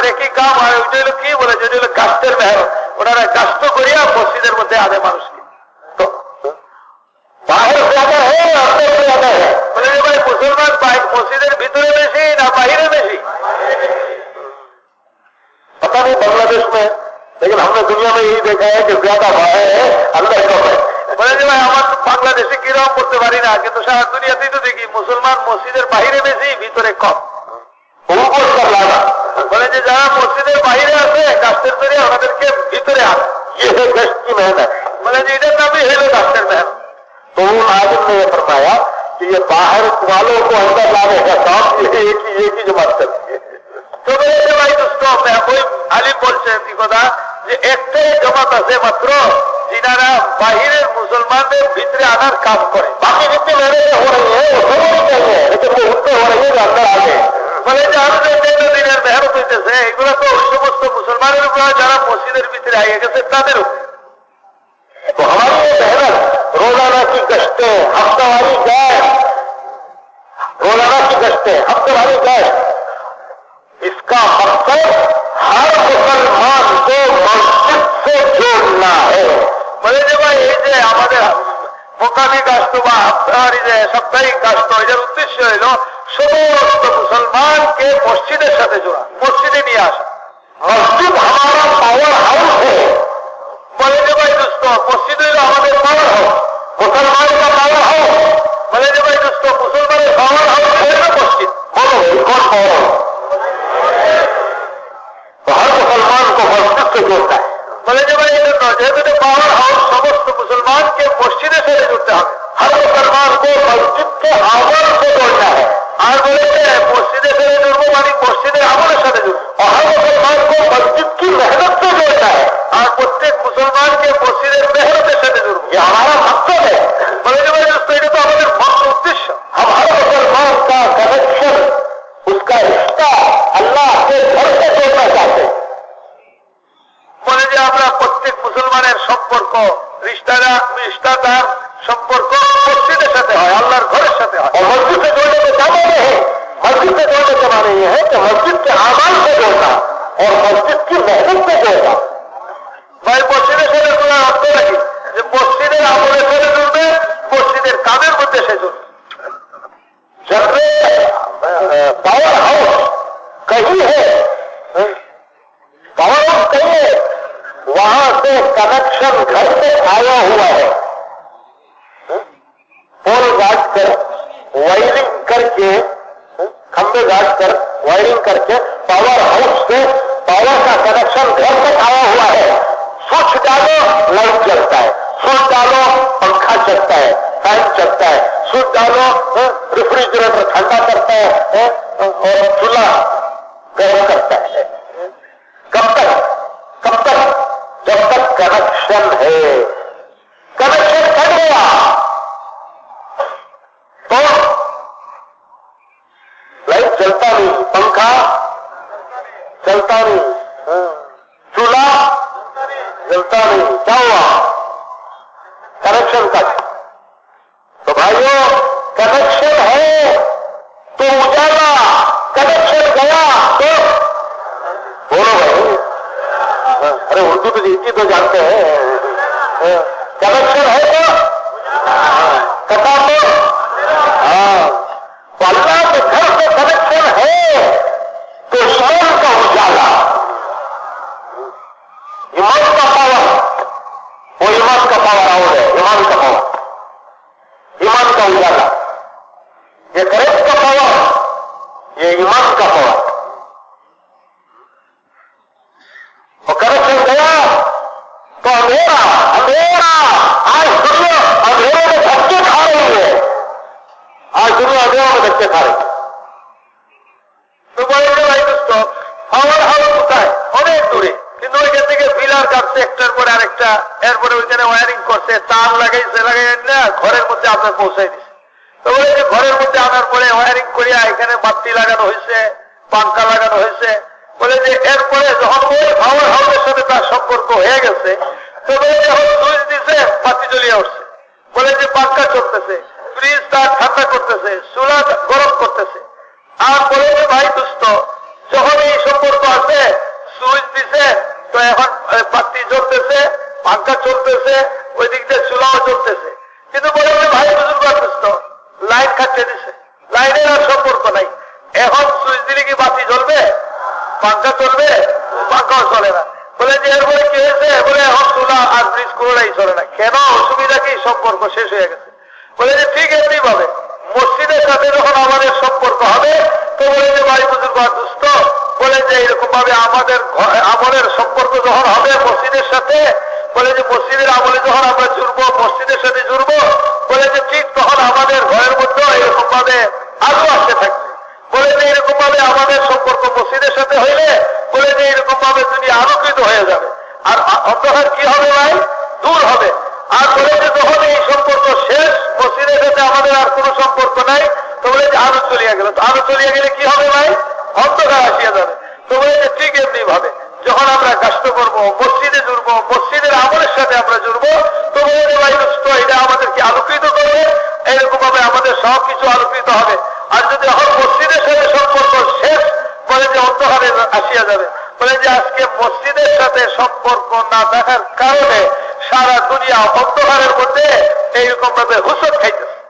ওনার একই কাম হয় ওইটা হলো কি বলে যেটা হলো গাছের মেহরত ওনারা গাছ করিয়া মসজিদের মধ্যে আনে মানুষকে तो बाहर ज्यादा है अंदर ज्यादा है বলে যে ভাই মুসলমান বাই- মসজিদের ভিতরে বেশি না বাহিরে বেশি पता नहीं बांग्लादेश में लेकिन हमने दुनिया में यही देखा है कि ज्यादा बाहर है अंदर कम है বলে যে ভাই আমার তো বাংলাদেশে কিরকম করতে পারি না কিন্তু সারা দুনিয়াতেই তো দেখি মুসলমান মসজিদের বাহিরে বেশি ভিতরে কম उनको कर लाना বলে যে যারা মসজিদের বাহিরে আছে গাছের করে ওনাদেরকে ভিতরে আনে ये है गश्त की मेहनत বলে যে এটার নামই হলো গাছের মেহনত तो उन आदम ने यह फरमाया कि ये बाहर वालों को अंदर लाने का काम ये एक ही एक ही जमात करती है তো বলেছে ভাই দোস্ত ওই আলিম বলছেন কি কথা যে একটাই জমাত আছে মাত্র যিনারা বাহিরের মুসলমানদের ভিতরে আনার কাজ করে बाकी जितनी मेहनतें हो रही है वो सब नहीं चाहिए लेकिन वो उससे हो रही है जो अंदर आ गए বলে যে আরো যে চোদ্দ দিনের মেহনত হইতেছে এগুলো তো ওই সমস্ত মুসলমানের উপর যারা মসজিদের ভিতরে আইয়ে গেছে তাদের উপর तो हमारी ये मेहनत रोजाना की गश्तें हफ्तावारी गैस रोजाना की गश्तें हफ्तावारी गैस इसका मकसद মোকামি গাছ বা হাফতাহারি যে সাপ্তাহিক গাছ এটার উদ্দেশ্য হইল সমস্ত মুসলমানকে मस्जिद के आवन से जोड़ना है আর বলে যে মসজিদের সাথে জুড়বো মানে মসজিদের আমলের সাথে জুড়বো और हर मुसलमान को मस्जिद की मेहनत से जोड़ना है আর প্রত্যেক মুসলমানকে মসজিদের মেহনতের সাথে জুড়বো ये हमारा मकसद है বলে যে ভাই দোস্ত এটা তো আমাদের মূল উদ্দেশ্য हम हर मुसलमान का कनेक्शन उसका रिश्ता अल्लाह के घर से जोड़ना चाहते हैं বলে যে আমরা প্রত্যেক মুসলমানের সম্পর্ক রিস্তারা রিস্তাদার সম্পর্ক মসজিদের সাথে হয় আল্লাহর ঘরের সাথে হয় और मस्जिद से जोड़ने के सामान्य है मस्जिद से जोड़ने के माने ये है कि मस्जिद के आमाल से जोड़ना और मस्जिद की मेहनत से जोड़ना ভাই মসজিদের সাথে তোমরা রাখতে নাকি যে মসজিদের আমলের সাথে জুড়বে মসজিদের কামের মধ্যে সে জুড়বে जबकि पावर हाउस कहीं है पावर हाउस कहीं है वहां से कनेक्शन घर से आया हुआ है करके, खंबे गाट कर वायरिंग करके पावर हाउस से पावर का कनेक्शन घर तक आया हुआ है। स्विच डालो लाइट चलता है। स्विच डालो, पंखा चलता है फ़ैन चलता है। स्विच डालो रेफ्रिजरेटर ठंडा करता है और चूल्हा गर्म करता है। कब तक? कब तक? जब तक कनेक्शन है कनेक्शन कट गया तो लाइट चलता नहीं पंखा चलता नहीं हाँ, चूल्हा चलता नहीं। क्या हुआ? कनेक्शन कट तो भाइयों कनेक्शन है तो उजाला। कनेक्शन गया तो बोलो भाई। अरे, उर्दू तो हिंदी तो जानते हैं। कनेक्शन है तो कथा দেখতে পারে। হাওয়ার হাওয়া কোথায়? অনেক দূরে। কিন্তু ওইখান থেকে কাটছে একটার পরে আরেকটা, এরপরে ওইখানে ওয়ারিং করছে, তার লাগাইছে লাগাই না, ঘরের মধ্যে আপনার পৌঁছাই দিচ্ছে যে ঘরের মধ্যে আনার পরে ওয়ারিং করিয়া এখানে বাতি লাগানো হয়েছে পাঙ্কা লাগানো হয়েছে বলে যে এরপরে যখন ওই হাওয়ার সাথে তার সম্পর্ক হয়ে গেছে, তবে সুইচ দিছে, বাতি জ্বলিয়ে উঠছে। বলে যে পাঙ্কা চলতেছে। ফ্রিজ তার ঠান্ডা করতেছে চুলা গরম করতেছে। আর বলে ভাই দুস্থ যখন এই সম্পর্ক আছে সুইচ দিছে তো এখন আহ, বাতি জ্বলতেছে পাঙ্খা চলতেছে ওই দিক দিয়ে চুলাও চলতেছে। কিন্তু বলে ভাই বুজুর্গ অসুস্থ লাইন কাটতে দিছে। লাইনের আর সম্পর্ক নাই। এখন সুইচ দিলে কি বাতি জ্বলবে? পাঙ্কা চলবে পাঙ্খাও চলে না। বলে যে এরপরে কি হয়েছে? বলে এখন চুলা আর ব্রিজ কোনোটাই চলে না। কেন? অসুবিধা কি? সম্পর্ক শেষ হয়ে গেছে। বলে যে ঠিক এমনি ভাবে মসজিদের সাথে যখন আমাদের সম্পর্ক হবে বলে যে ভাই বুজুর্গ দুস্থ? বলে যে এরকম ভাবে আমাদের আমলের সম্পর্ক যখন হবে মসজিদের সাথে? বলে যে মসজিদের আমলে যখন আমরা জুড়বো, মসজিদের সাথে জুড়বো? বলে যে ঠিক তখন আমাদের ঘরের মধ্যে এরকম ভাবে আলো আসতে থাকবে। বলে যে এরকম ভাবে আমাদের সম্পর্ক মসজিদের সাথে হইলে বলে যে এরকম ভাবে দুনিয়া আলোকিত হয়ে যাবে। আর অন্ধকার কি হবে, ভাই? দূর হবে। আর বলে যে যখন এই সম্পর্ক শেষ, মসজিদের সাথে আমাদের আর কোনো সম্পর্ক নাই। তো বলে যে আলো চলিয়া গেল, তো আলো চলিয়া গেলে কি হবে ভাই? অন্ধকার আসিয়া যাবে। তো বলে যে ঠিক এমনি ভাবে যখন আমরা কষ্ট করব, মসজিদে জুড়ব, মসজিদের আমলের সাথে আমরা জুড়ব তো বলে যে ভাই দোস্ত এটা আমাদেরকে আলোকিত করবে এরকম ভাবে আমাদের সব কিছু আলোকিত হবে। আর যদি এখন মসজিদের সাথে সম্পর্ক শেষ, বলে যে অন্ধকারে আসিয়া যাবে, বলে যে আজকে মসজিদের সাথে সম্পর্ক না থাকার কারণে সারা দুনিয়া অন্ধকারের মধ্যে এইরকম ভাবে হুসত খাইতেছে।